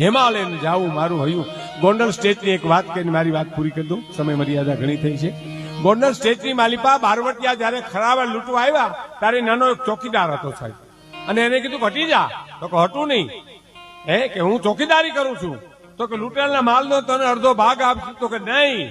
Himalayan જાવું મારું હયું. ગોંડલ સ્ટેટની એક વાત કરીને મારી વાત પૂરી કરી દઉં. સમય મર્યાદા ઘણી થઈ છે. ગોંડલ સ્ટેટની માલિપા બારવટિયા જયારે ખરાબ લૂંટવા આવ્યા, ત્યારે નાનો એક ચોકીદાર હતો સાહેબ. અને એને કીધું હટી જા. તો કે હટું નહીં. હે? કે, હું ચોકીદારી કરું છું. તો કે, લૂંટેલના માલનો તને અડધો ભાગ આપશું. તો કે, નહીં.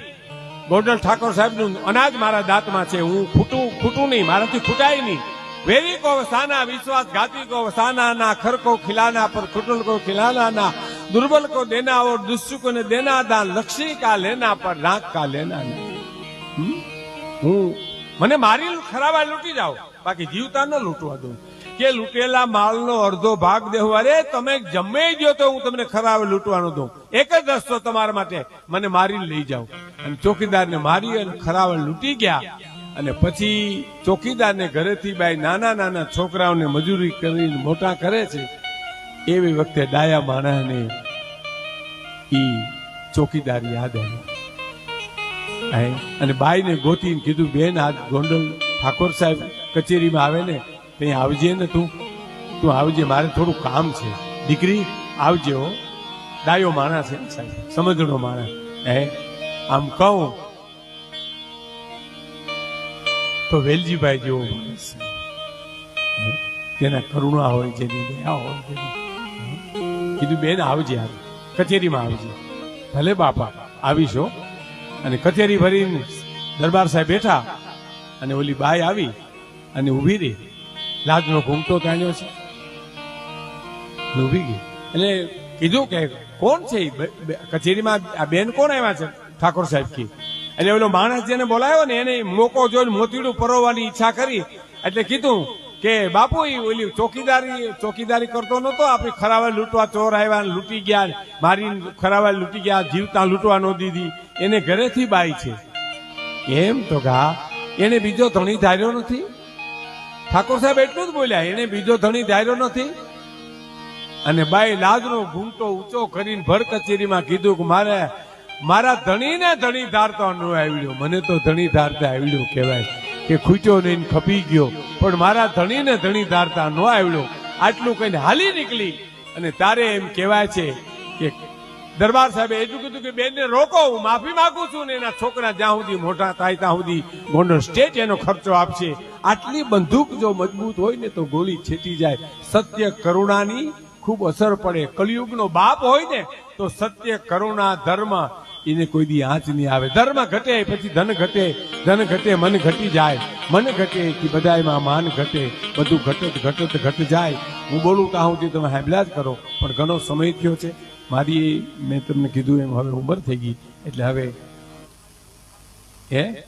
ગોંડલ ઠાકોર સાહેબનું અનાજ મારા દાંતમાં છે. હું ખૂટું ખૂટું નહીં. મારાથી ખૂટાય નહીં. વેરી કો સાના વિશ્વાસ ઘાતી કો સાના ના ખર કો ખિલાના પર ખુટલ કો ખિલાના ના दुर्बल को देना और दुष्ट को ने देना दान लक्ष्मी का लेना पर नाक का लेना नहीं હમ? હું મને મારી ખરાબા લૂંટી જાઓ બાકી જીવતા ન લૂંટવા દઉં કે લૂંટેલા માલનો અડધો ભાગ દેવો અરે તમે જમે ગયો તો હું તમને ખરાબ લૂંટવાનો દઉં એક જ રસ્તો તમારા માટે મને મારી લઈ જાઓ અને ચોકીદારને મારી અને ખરાબ લૂંટી ગયા અને પછી ચોકીદારને ઘરેથી બાઈ નાના નાના છોકરાઓને મજૂરી કરીને મોટા કરે છે, એવી વખતે ડાયા માણાને ઈ ચોકીદાર યાદ આવે. આય અને બાઈને ગોતીને કીધું, બેન, આ ગોંડલ ઠાકોર સાહેબ કચેરીમાં આવે ને, ત્યાં આવજે ને તું. તું આવજે, મારે થોડું કામ છે. દીકરી, આવજે હો. ડાયો માણસ છે સાહેબ, સમજણો માણસ. હે આમ કહું તો વેલજીભાઈ જેવો માણસ. જેના કરુણા હોય, જેની દયા હોય કીધું, બેન, આવજે આવે કચેરીમાં આવજે. ભલે બાપા, આવીશો અને કચેરી ભરીને દરબાર સાહેબ બેઠા અને ઓલી બાઈ આવી અને ઊભી રહી. લાજનો ઘૂમટો તાણ્યો છે. ઊભી ગઈ. એટલે કીધું કે, કોણ છે કચેરીમાં આ બેન કોણ આવ્યા છે? ઠાકોર સાહેબ કી એટલે ઓલો માણસ જેને બોલાયો ને એને મોકો જોઈને મોતીડું પરોવવાની ઈચ્છા કરી. એટલે કીધું કે બાપુ ઈ ઓલી ચોકીદારી ચોકીદારી કરતો નતો આપણે ખરાવા લૂંટવા ચોર આવ્યા લૂંટી ગયા મારી ખરાવા લૂંટી ગયા, જીવતા લૂંટવા ન દીધી. એને ઘરેથી બાઈ છે. એમ તો ગા. એને બીજો ધણી ધાર્યો નથી. ઠાકોર સાહેબ એટલું જ બોલ્યા, એને બીજો ધણી ધાર્યો નથી. અને બાઈ લાજનો ઘૂંટો ઊંચો કરીને ભર કચેરીમાં કીધું કે, મારે મારા ધણીને ધણી ધારતો ન આવડ્યો. મને તો ધણી ધારતા આવડ્યો કહેવાય કે ખૂચ્યો નહીં ખપી ગયો. પણ મારા ધણીને ધણી ધારતા ન આવડ્યો. આટલું કહીને હાલી નીકળી. અને તારે એમ કહેવાય છે કે દરબાર સાહેબે એટલું કીધું કે બેનને રોકો, હું માફી માંગુ છું ને એના છોકરા જ્યાં સુધી મોટા થાય ત્યાં સુધી ગોંડલ સ્ટેટ એનો ખર્ચો આપશે. આટલી બંદૂક જો મજબૂત હોય ને તો ગોળી છેટી જાય. સત્ય કરુણાની ખૂબ અસર પડે. કળિયુગનો બાપ હોય ને તો સત્ય કરુણા ધર્મ એને કોઈ દી આંચ નહીં આવે. ધર્મ ઘટે, પછી ધન ઘટે. ધન ઘટે, મન ઘટી જાય. મન ઘટે કે બધાયમાં માન ઘટે. બધું ઘટત ઘટત, ઘટ જાય. હું બોલું ત્યાં સુધી તમે હેબલા જ કરો. પણ ઘણો સમય થયો છે. મારી મેં તમને કીધું એમ, હવે ઉંમર થઈ ગઈ. એટલે હવે હે?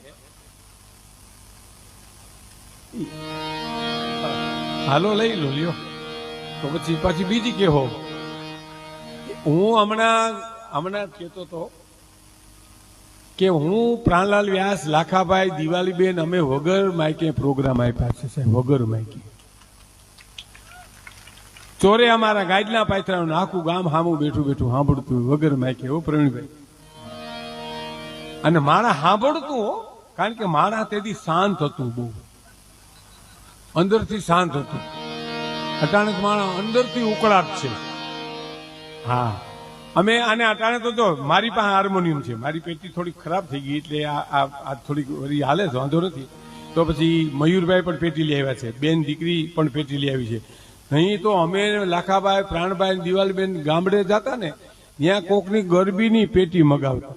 હાલો, લઈ લો, લ્યો. તો પછી પાછી બીજી કેહો. હું હમણાં હમણાં કહેતો તો કે હું પ્રાણલાલ વ્યાસ, લાખાભાઈ, દિવાલીબેન, અમે વગર માઇકે પ્રોગ્રામ આપ્યા છે સાહેબ, વગર માઇકે ચોરે અમારા ગાઈડના પાથરાનું આખું ગામ હામું બેઠું બેઠું સાંભળતું વગર માઇકે હો પ્રવીણભાઈ. અને માણા સાંભળતું કારણ કે માણા તેથી શાંત હતું બહુ. અંદરથી શાંત હતું. અચાનક માણા અંદરથી ઉકળાટ છે. હા. અમે આને અટાણે તો જો, મારી પાસે હાર્મોનિયમ છે. મારી પેટી થોડી ખરાબ થઈ ગઈ એટલે આ આ- થોડીક વળી હાલે છે, વાંધો નથી. તો પછી મયુરભાઈ પણ પેટી લઈ આવ્યા છે. બેન દીકરી પણ પેટી લઈ આવી છે. અહીં તો અમે લાખાભાઈ પ્રાણભાઈ દિવાલબેન ગામડે જતા ને, ત્યાં કોકની ગરબીની પેટી મગાવતા.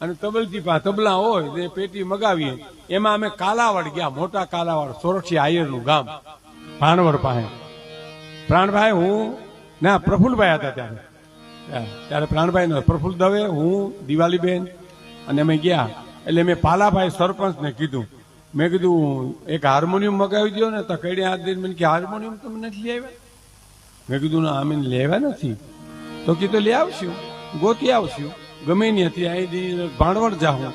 અને તબલજી પા તબલા હોય તે પેટી મગાવીએ. એમાં અમે કાલાવાડ ગયા, મોટા કાલાવાડ સોરઠી આયરનું ગામ. ભાણવડ પાસે. પ્રાણભાઈ, હું ના, પ્રફુલભાઈ હતા ત્યારે. ત્યારે પ્રાણભાઈ નો પ્રફુલ દવે, હું, દિવાલીબેન અને અમે ગયા. એટલે મેં પાલાભાઈ સરપંચને કીધું. મેં કીધું, એક હાર્મોનિયમ મગાવી દો ને, તો કઈ આ દિન મને કે, હાર્મોનિયમ તમે નથી લઈ આવ્યા મેં કીધું, ના, અમે લેવા નથી. તો કીધું લઈ આવશું. ગોતી આવશું. ગમે ત્યાંથી અહીંથી ભાણવડ જાઉં.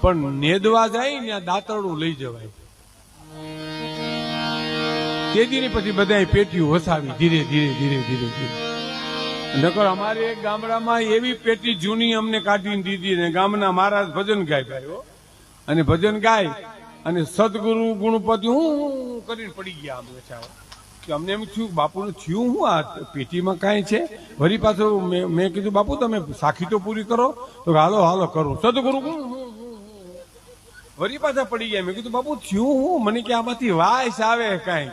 પણ નેદવા જાય ત્યાં દાંતરડું લઈ જવાય. તે દીની પછી બધા પેટીઓ વસાવી, ધીરે ધીરે ધીરે ધીરે ધીરે. નકર અમારે એક ગામડામાં એવી પેટી જૂની અમને કાઢીને દીધી ને ગામના મહારાજ ભજન ગાય ભાઈઓ અને ભજન ગાય અને સદગુરુ, ગુણપતિ, હું કરીને પડી ગયા અમે કે અમને એમ થયું, બાપુનું થયું હું આ પેટીમાં કાંઈ છે? વળી પાછું મેં કીધું, બાપુ, તમે સાખી તો પૂરી કરો. તો હાલો હાલો, કરું. સદગુરુ. વળી પાછા પડી ગયા. મેં કીધું, બાપુ, થયું હું? મને કે આમાંથી વાયસ આવે કાંઈ?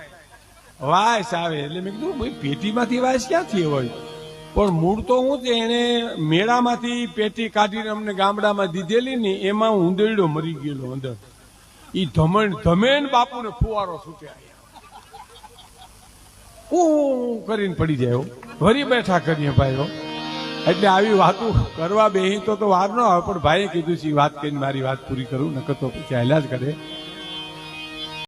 વાયસ આવે. એટલે મેં કીધું, ભાઈ, પેટીમાંથી વાયસ ક્યાંથી હોય? પણ મૂળ તો હું છે એને મેળામાંથી પેટી કાઢીને અમને ગામડામાં દીધેલી ને એમાં ઊંધેડો મરી ગયેલો અંદર. એ ધમણ, ધમેન બાપુને ફુવારો છૂટ્યા હું કરીને પડી જાય વરી બેઠા કરીએ ભાઈઓ. એટલે આવી વાતો કરવા બેહી તો વાર ન આવે, પણ ભાઈએ કીધું છે વાત કરીને મારી વાત પૂરી કરું, નકર તો પછી જ કરે.